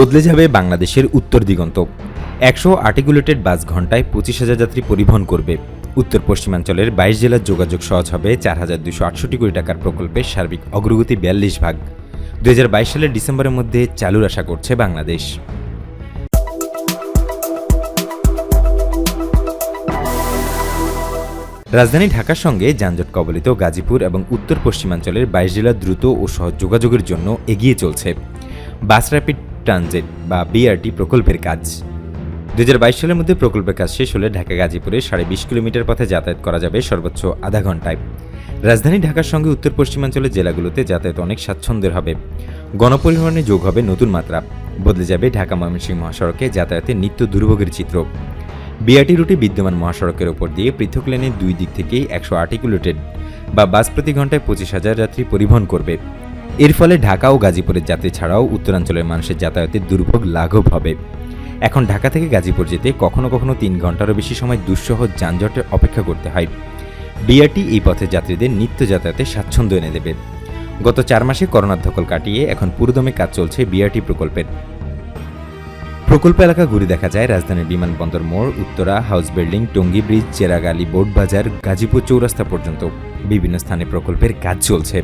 বদলে যাবে বাংলাদেশের উত্তর দিগন্ত। একশো আর্টিকুলেটেড বাস ঘন্টায় পঁচিশ হাজার যাত্রী পরিবহন করবে। উত্তর পশ্চিমাঞ্চলের বাইশ জেলার যোগাযোগ সহজ হবে চার হাজার দুশো আটষট্টি কোটি টাকার প্রকল্পের সার্বিক অগ্রগতি বিয়াল্লিশ ভাগ। দু হাজার বাইশ সালের ডিসেম্বরের মধ্যে চালুর আশা করছে বাংলাদেশ। রাজধানী ঢাকার সঙ্গে যানজট কবলিত গাজীপুর এবং উত্তর পশ্চিমাঞ্চলের বাইশ জেলা দ্রুত ও সহজ যোগাযোগের জন্য এগিয়ে চলছে। বাস র্যাপিড ট্রানজিট বা বিআরটি প্রকল্পের কাজ। দু হাজার বাইশ সালের মধ্যে প্রকল্পের কাজ শেষ হলে ঢাকা গাজীপুরে সাড়ে বিশ কিলোমিটার পথে যাতায়াত করা যাবে সর্বোচ্চ আধা ঘন্টায় রাজধানী ঢাকার সঙ্গে উত্তর পশ্চিমাঞ্চলের জেলাগুলোতে যাতায়াত অনেক স্বাচ্ছন্দ্যের হবে। গণপরিবহনে যোগ হবে নতুন মাত্রা। বদলে যাবে ঢাকা ময়মনসিংহ মহাসড়কে যাতায়াতের নিত্য দুর্ভোগের চিত্র। বিআরটি রুটে বিদ্যমান মহাসড়কের ওপর দিয়ে পৃথক লেনে দুই দিক থেকেই একশো আর্টিকুলেটেড বা বাস প্রতি ঘন্টায় পঁচিশ হাজার যাত্রী পরিবহন করবে। এর ফলে ঢাকা ও গাজীপুরের যাত্রী ছাড়াও উত্তরাঞ্চলের মানুষের যাতায়াতের দুর্ভোগ লাঘব হবে। এখন ঢাকা থেকে গাজীপুর যেতে কখনো কখনো তিন ঘন্টারও বেশি সময় দুঃসহ যানজটে অপেক্ষা করতে হয়। বিআরটি এই পথে যাত্রীদের নিত্য যাতায়াতে স্বাচ্ছন্দ্য এনে দেবে। গত চার মাসে করোনার ধকল কাটিয়ে এখন পুরোদমে কাজ চলছে বিআরটি প্রকল্পের। প্রকল্প এলাকা ঘুরে দেখা যায় রাজধানীর বিমানবন্দর মোড়, Uttara, House Building, Tongi Bridge, Cheragali Board Bazar Gazipur Chourasta পর্যন্ত। বিভিন্ন স্থানে প্রকল্পের কাজ চলছে।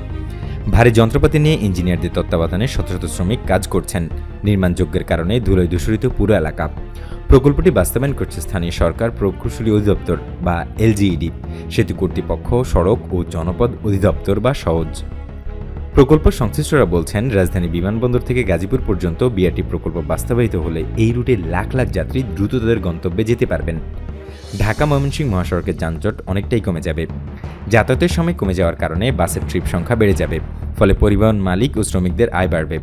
ভারী যন্ত্রপাতি নিয়ে ইঞ্জিনিয়ারদের তত্ত্বাবধানে শত শত শ্রমিক কাজ করছেন। নির্মাণযোগ্যের কারণে ধুলোয় দূষিত পুরো এলাকা। প্রকল্পটি বাস্তবায়ন করছে স্থানীয় সরকার, প্রকৌশলী অধিদপ্তর বা এলজিইডি। সেতু কর্তৃপক্ষ, সড়ক ও জনপদ অধিদপ্তর বা সহজ। প্রকল্প সংশ্লিষ্টরা বলছেন, রাজধানী বিমানবন্দর থেকে গাজীপুর পর্যন্ত বিআরটি প্রকল্প বাস্তবায়িত হলে এই রুটে লাখ লাখ যাত্রী দ্রুত তাদের গন্তব্যে যেতে পারবেন। ঢাকা ময়মনসিংহ মহাসড়কের যানজট অনেকটাই কমে যাবে। যাতায়াতের সময় কমে যাওয়ার কারণে বাসের ট্রিপ সংখ্যা বেড়ে যাবে, ফলে পরিবহন মালিক ও শ্রমিকদের আয় বাড়বে।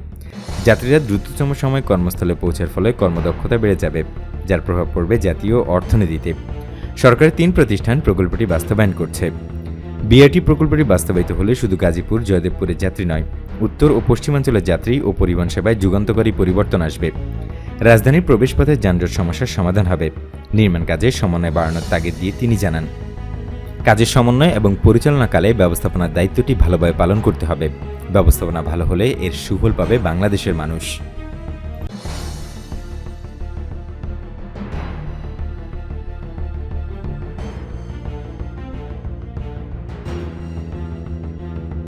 যাত্রীরা দ্রুততম সময় কর্মস্থলে পৌঁছার ফলে কর্মদক্ষতা বেড়ে যাবে, যার প্রভাব পড়বে জাতীয় অর্থনীতিতে। সরকারের তিন প্রতিষ্ঠান প্রকল্পটি বাস্তবায়ন করছে। বিআরটি প্রকল্পটি বাস্তবায়িত হলে শুধু গাজীপুর, জয়দেবপুরের যাত্রী নয়, উত্তর ও পশ্চিমাঞ্চলের যাত্রী ও পরিবহন সেবায় যুগান্তকারী পরিবর্তন আসবে। রাজধানীর প্রবেশপথে যানজট সমস্যার সমাধান হবে। নির্মাণ কাজে সমন্বয় বাড়ানোর তাগিদ দিয়ে তিনি জানান। কাজের সমন্বয় এবং পরিচালনাকালে ব্যবস্থাপনার দায়িত্বটি ভালোভাবে পালন করতে হবে। ব্যবস্থাপনা ভালো হলে এর সুফল পাবে বাংলাদেশের মানুষ।